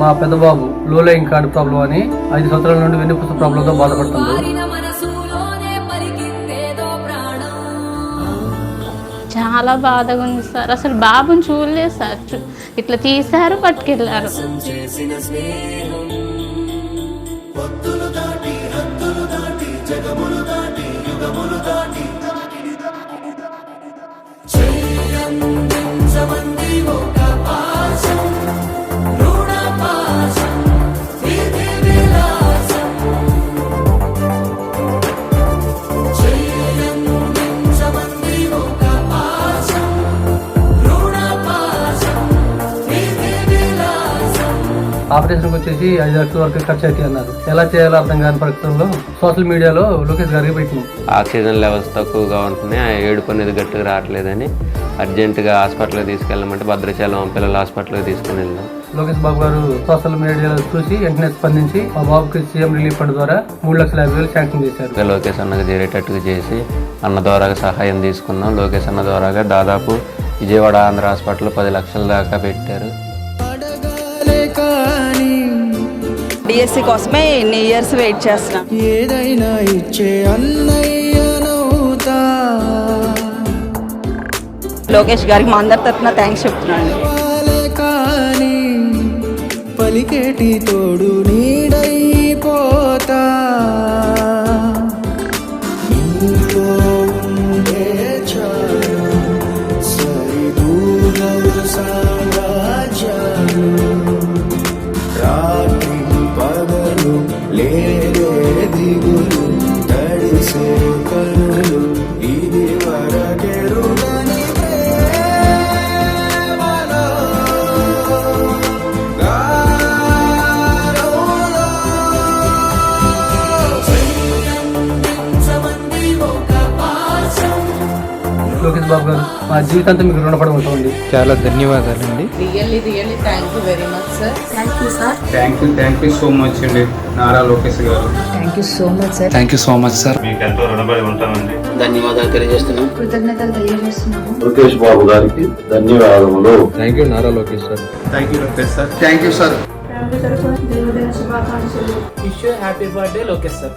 మా పెద్ద బాబు లో లైన్ కార్డు ప్రాబ్లం అని ఐదు సంవత్సరాల నుండి వెన్నుపూస ప్రాబ్లంతో బాధపడుతుంది చాలా బాధగా ఉంది సార్. అసలు బాబుని చూడలేదు సార్. ఇట్లా తీశారు పట్టుకెళ్ళారు. ఆపరేషన్ వచ్చేసి ఐదు లక్షల వరకు ఖర్చు అవుతాయి అన్నారు. ఎలా చేయాలో అర్థం కాని పరిస్థితుల్లో సోషల్ మీడియాలో లోకేష్ గారికి పెట్టినాం. ఆక్సిజన్ లెవెల్స్ తక్కువగా ఉంటున్నాయి. ఆ ఏడుపు అనేది గట్టిగా రావట్లేదని అర్జెంటుగా హాస్పిటల్కి తీసుకెళ్ళమంటే భద్రాచలం పిల్లల హాస్పిటల్కి తీసుకుని వెళ్ళాం లోకేష్ బాబు గారు సోషల్ మీడియాలో చూసి వెంటనే స్పందించి మా బాబుకి సీఎం రిలీఫ్ ఫండ్ ద్వారా మూడు లక్షల యాభై వేలు శాంక్షన్ చేశారు. లోకేష్ అన్నకు చేరేటట్టుగా చేసి అన్న ద్వారాగా సహాయం తీసుకున్నాం. లోకేష్ అన్న ద్వారాగా దాదాపు విజయవాడ ఆంధ్ర హాస్పిటల్ పది లక్షల దాకా పెట్టారు. డిఎస్సి కోసమే ఇన్ని ఇయర్స్ వెయిట్ చేస్తున్నాం. ఏదైనా ఇచ్చే అన్నయ్యనవుతా లోకేష్ గారికి మా అందరి తరఫున థ్యాంక్స్ చెప్తున్నాను. పలికేటి తోడు నీడైపోతా. నీతో ఉండే బాబు గారు మా జీవితాంతం మీకు రుణపడి ఉంటామండి. చాలా ధన్యవాదాలండి. Really really thank you very much sir thank you sir thank you thank you so much అండి. నారా లోకేష్ గారు. Thank you so much sir thank you so much sir మీకు ఎంతో రుణపడి ఉంటామండి. ధన్యవాదాలు తెలియజేస్తున్నాం. కృతజ్ఞతలు తెలియజేస్తున్నాము. లోకేష్ బాబు గారికి ధన్యవాదములు. Thank you Nara Lokesh sir thank you Lokesh sir thank you sir wish happy birthday Lokesh sir